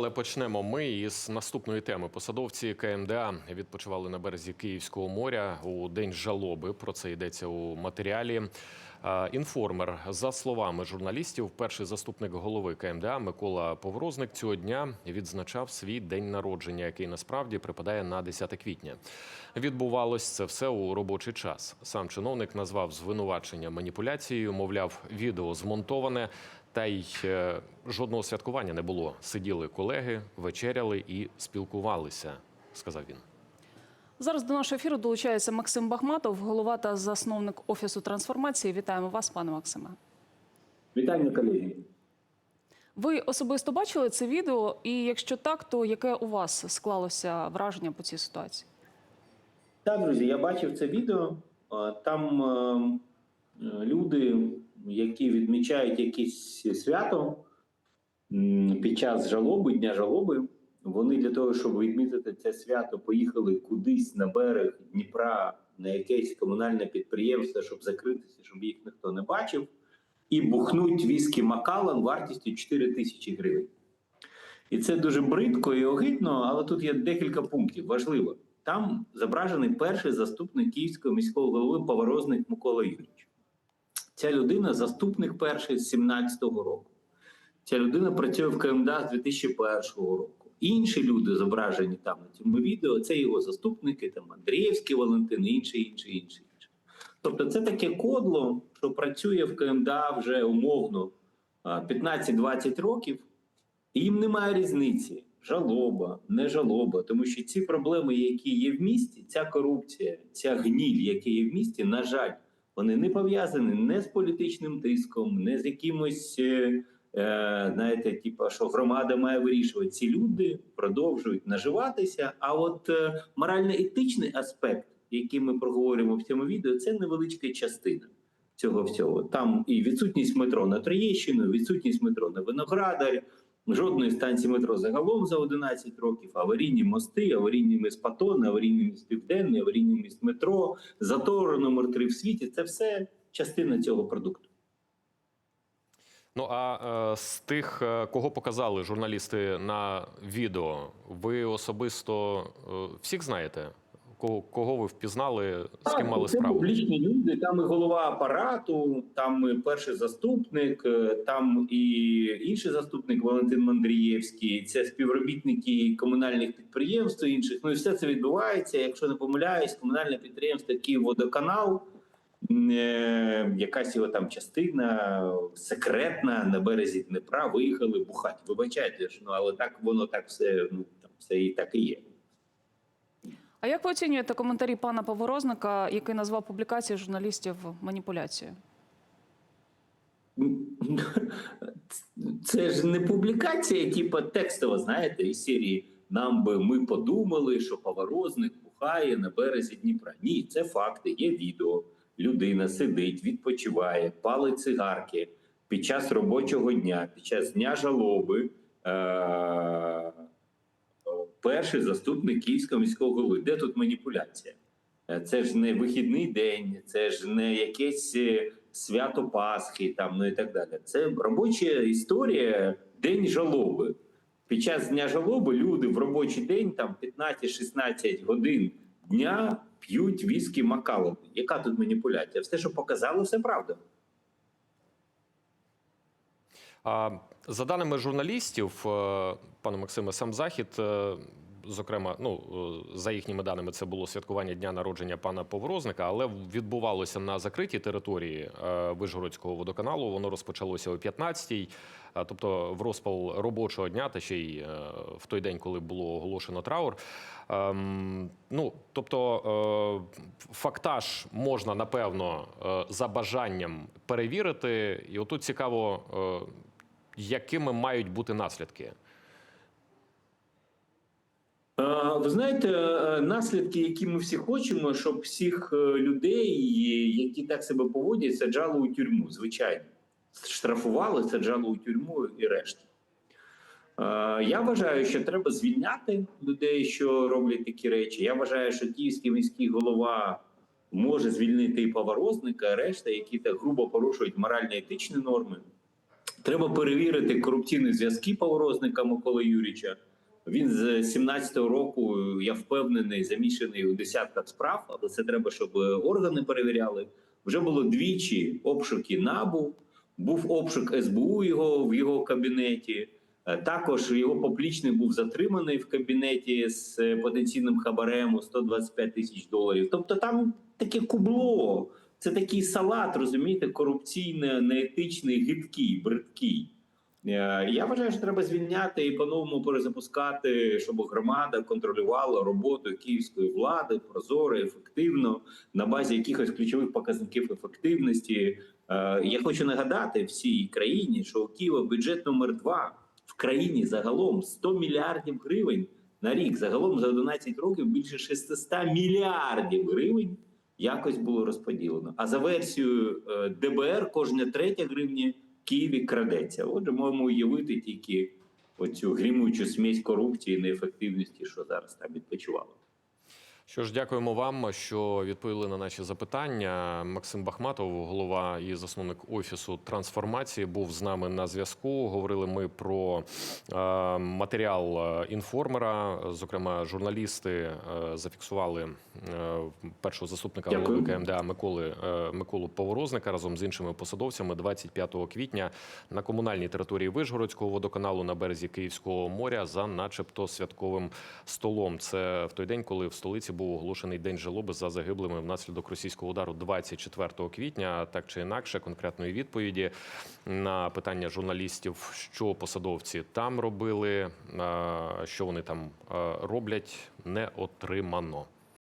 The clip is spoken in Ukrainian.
Але почнемо ми із наступної теми. Посадовці КМДА відпочивали на березі Київського моря у день жалоби. Про це йдеться у матеріалі. Інформер, за словами журналістів, перший заступник голови КМДА Микола Поврозник цього дня відзначав свій день народження, який насправді припадає на 10 квітня. Відбувалось це все у робочий час. Сам чиновник назвав звинувачення маніпуляцією, мовляв, відео змонтоване. Та й е, жодного святкування не було. Сиділи колеги, вечеряли і спілкувалися, сказав він. Зараз до нашого ефіру долучається Максим Бахматов, голова та засновник офісу трансформації. Вітаємо вас, пане Максиме. Вітання, колеги. Ви особисто бачили це відео, і якщо так, то яке у вас склалося враження по цій ситуації? Так, друзі, я бачив це відео. Там е, е, люди, які відмічають якесь свято під час жалоби, дня жалоби, вони для того, щоб відмітити це свято, поїхали кудись на берег Дніпра на якесь комунальне підприємство, щоб закритися, щоб їх ніхто не бачив, і бухнуть віскі Макалан вартістю 4 тисячі гривень. І це дуже бридко і огидно, але тут є декілька пунктів. Важливо. Там зображений перший заступник київського міського голови Поворозник Микола Юрійович. Ця людина заступник перший з 17-го року. Ця людина працює в КМДА з 2001 року. Інші люди зображені там на цьому відео. Це його заступники, там Андрієвський Валентин, інші, інші. інші. Тобто, це таке кодло, що працює в КМДА вже умовно 15-20 років. І їм немає різниці, жалоба, не жалоба, тому що ці проблеми, які є в місті, ця корупція, ця гніль, яка є в місті, на жаль, вони не пов'язані не з політичним тиском, не з якимось, е, е, знаєте, типу, що громада має вирішувати. Ці люди продовжують наживатися. А от е, морально-етичний аспект, який ми проговорюємо в цьому відео, це невеличка частина цього всього. Там і відсутність метро на Троєщину, відсутність метро на Виноградар, жодної станції метро загалом за 11 років, аварійні мости, аварійний міст Патон, аварійний міст Південний, аварійний міст метро, затор номер 3 в світі. Це все частина цього продукту. Ну а е, з тих, е, кого показали журналісти на відео, ви особисто е, всіх знаєте? Кого, кого ви впізнали, з ким мали це справу? публічні люди. Там і голова апарату, там і перший заступник, е, там і інший заступник Валентин Мандрієвський. Це співробітники комунальних підприємств і інших. Ну і все це відбувається. Якщо не помиляюсь, комунальне підприємство Київводоканал, е, якась його там частина секретна на березі Дніпра виїхали бухати. Вибачайте ну але так воно так все ну там все і так і є. А як ви оцінюєте коментарі пана Поворозника, який назвав публікації журналістів маніпуляцією? Це ж не публікація, типу текстова, знаєте, із серії Нам би ми подумали, що поворозник бухає на березі Дніпра. Ні, це факти, є відео. Людина сидить, відпочиває, палить цигарки під час робочого дня, під час дня жалоби. Е- перший заступник Київського міського голови. Де тут маніпуляція? Е, Це ж не вихідний день, це ж не якесь е, свято Пасхи, там ну і так далі. Це робоча історія, день жалоби. Під час дня жалоби люди в робочий день, там 15-16 годин дня п'ють віскі Макалон. Яка тут маніпуляція? Все, що показало, все правда. За даними журналістів, е, пане Максиме, сам захід, е, зокрема, ну е, за їхніми даними, це було святкування дня народження пана Поврозника, але відбувалося на закритій території Вишгородського водоканалу. Воно розпочалося о 15-й, е, тобто в розпал робочого дня, та ще й в той день, коли було оголошено траур. Ем, ну, тобто, фактаж можна напевно за бажанням перевірити, і отут цікаво, якими мають бути наслідки. Ви знаєте, е, наслідки, які ми всі хочемо, щоб всіх е, людей, які так себе поводять, саджали у тюрму, звичайно. Штрафували, саджали у тюрму і решта. Е, Я вважаю, що треба звільняти людей, що роблять такі речі. Я вважаю, що київський міський голова може звільнити і поворозника, решта, які так грубо порушують морально-етичні норми. Треба перевірити корупційні зв'язки поворозника Миколи Юріча. Він з 17-го року, я впевнений, замішаний у десятках справ, але це треба, щоб органи перевіряли. Вже було двічі обшуки набу, був обшук СБУ його в його кабінеті. Е, Також його поплічник був затриманий в кабінеті з е, потенційним хабарем у 125 тисяч доларів. Тобто там таке кубло, це такий салат, розумієте, корупційний, неетичний, гидкий, бридкий. Е, Я вважаю, що треба звільняти і по-новому перезапускати, щоб громада контролювала роботу київської влади прозоро, ефективно на базі якихось ключових показників ефективності. Е, Я хочу нагадати всій країні, що у Києва бюджет номер два в країні загалом 100 мільярдів гривень на рік. Загалом за 11 років більше 600 мільярдів гривень якось було розподілено. А за версією е, ДБР кожна третя гривня Києві крадеться. Отже, можемо уявити тільки оцю грімучу смісь корупції неефективності, що зараз там відпочивало. Що ж, дякуємо вам, що відповіли на наші запитання. Максим Бахматов, голова і засновник офісу трансформації, був з нами на зв'язку. Говорили ми про е, матеріал е, інформера. Зокрема, журналісти е, зафіксували першого заступника голови КМДА Миколи Миколу Поворозника разом з іншими посадовцями 25 квітня на комунальній території Вишгородського водоканалу на березі Київського моря за, начебто, святковим столом. Це в той день, коли в столиці був оголошений день жалоби за загиблими внаслідок російського удару 24 квітня. Так чи інакше, конкретної відповіді на питання журналістів, що посадовці там робили, що вони там роблять, не отримано.